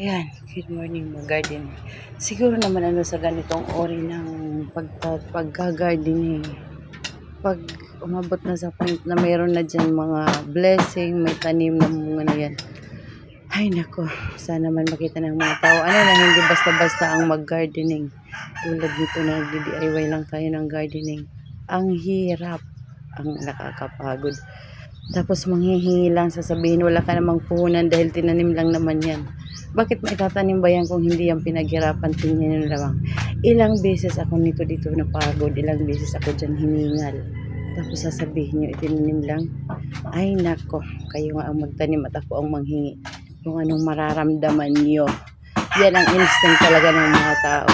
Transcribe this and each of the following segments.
Ayan, good morning mga garden. Siguro naman ano sa ganitong ori ng pagka, pagka-gardening. Pag umabot na sa point na mayroon na dyan mga blessing, may tanim na mga na yan. Ay nako, sana man makita ng mga tao. Ano na hindi basta-basta ang mag-gardening. Tulad nito na nagdi-DIY lang tayo ng gardening. Ang hirap, ang nakakapagod. Tapos manghihingi lang sasabihin wala ka namang puhunan dahil tinanim lang naman yan. Bakit maitatanim ba yan kung hindi yan pinaghirapan tingnan nyo lang. Ilang beses ako nito dito napagod, ilang beses ako dyan hiningal. Tapos sasabihin nyo itinanim lang. Ay nako, kayo nga ang magtanim at ako ang manghingi. Kung anong mararamdaman nyo. Yan ang instinct talaga ng mga tao.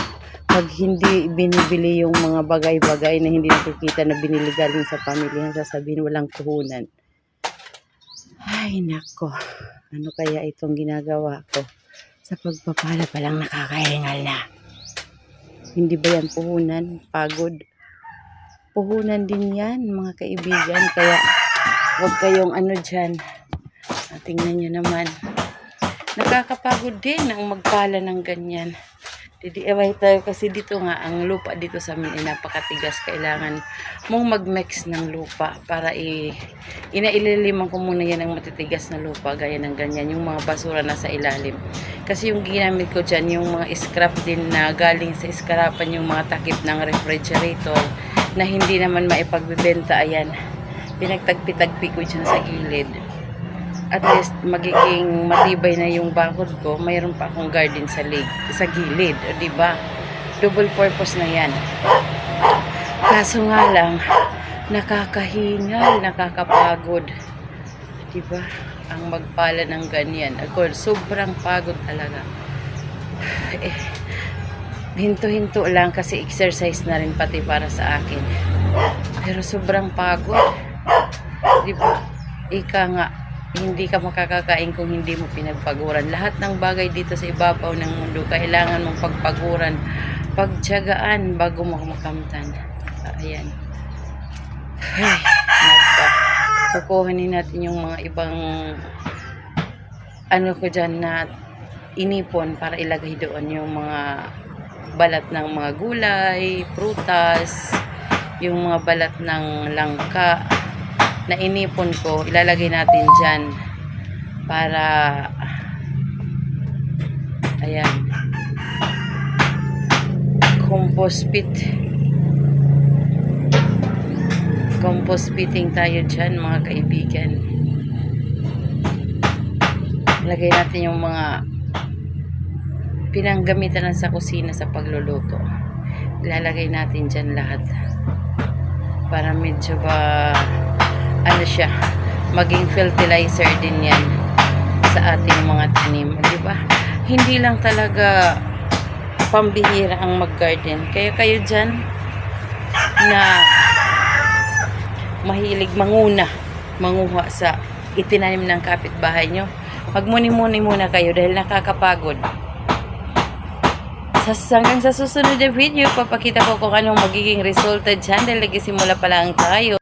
Pag hindi binibili yung mga bagay-bagay na hindi nakikita na binili galing sa pamilya, sasabihin walang puhunan. Ay, nako. Ano kaya itong ginagawa ko? Sa pagpapala pa lang nakakahingal na. Hindi ba yan puhunan? Pagod? Puhunan din yan, mga kaibigan. Kaya, huwag kayong ano dyan. Ah, Tingnan nyo naman. Nakakapagod din ang magpala ng ganyan. DIY tayo kasi dito nga, ang lupa dito sa amin ay napakatigas. Kailangan mong mag-mix ng lupa para i inaililiman ko muna yan ng matitigas na lupa gaya ng ganyan, yung mga basura na sa ilalim. Kasi yung ginamit ko dyan, yung mga scrap din na galing sa scrapan, yung mga takip ng refrigerator na hindi naman maipagbibenta, ayan. Pinagtagpi-tagpi ko dyan sa gilid at least magiging matibay na yung bakod ko, mayroon pa akong garden sa leg, sa gilid, o ba? Double purpose na 'yan. Kaso nga lang, nakakahingal, nakakapagod. Ba? Ang magpala ng ganyan. Ako, sobrang pagod talaga. Eh, hinto-hinto lang kasi exercise na rin pati para sa akin. Pero sobrang pagod. Di ba? Ika nga, hindi ka makakakain kung hindi mo pinagpaguran. Lahat ng bagay dito sa ibabaw ng mundo, kailangan mong pagpaguran, pagtyagaan bago mo makamtan. Ayan. Ay, nagka. Kukuhanin natin yung mga ibang ano ko dyan na inipon para ilagay doon yung mga balat ng mga gulay, prutas, yung mga balat ng langka, na inipon ko, ilalagay natin dyan para ayan compost pit compost pitting tayo dyan mga kaibigan. Lagay natin yung mga pinanggamitan sa kusina sa pagluluto. Ilalagay natin dyan lahat para medyo ba ano siya, maging fertilizer din yan sa ating mga tanim, di ba? Hindi lang talaga pambihira ang mag-garden. Kaya kayo dyan na mahilig manguna, manguha sa itinanim ng kapitbahay nyo. Magmuni-muni muna kayo dahil nakakapagod. Sa hanggang sa susunod na video, papakita ko kung anong magiging resulta dyan dahil nagsimula pa lang tayo.